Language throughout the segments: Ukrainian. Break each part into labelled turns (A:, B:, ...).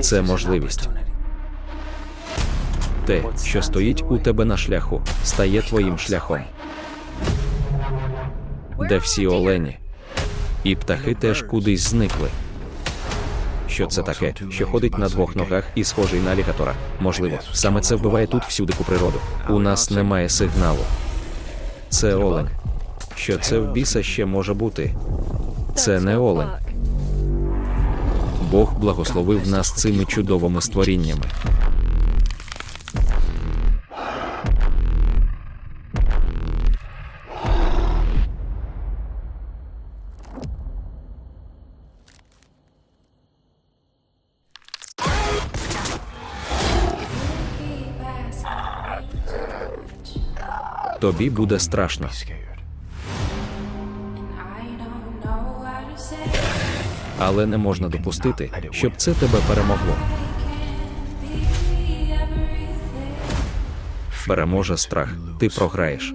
A: Це можливість. Те, що стоїть у тебе на шляху, стає твоїм шляхом. Де всі олені. І птахи теж кудись зникли. Що це таке, що ходить на двох ногах і схожий на алігатора? Можливо, саме це вбиває тут всю дику природу. У нас немає сигналу. Це олень. Що це в біса ще може бути? Це не олень. Бог благословив нас цими чудовими створіннями. Тобі буде страшно але не можна допустити, щоб це тебе перемогло. Переможе страх. Ти програєш.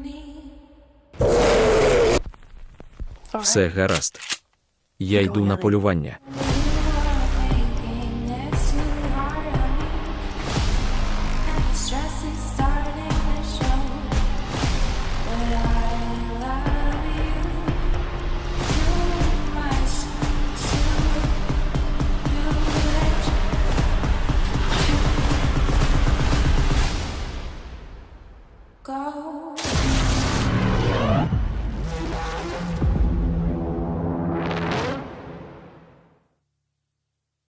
A: Все гаразд. Я йду на полювання. Stress go.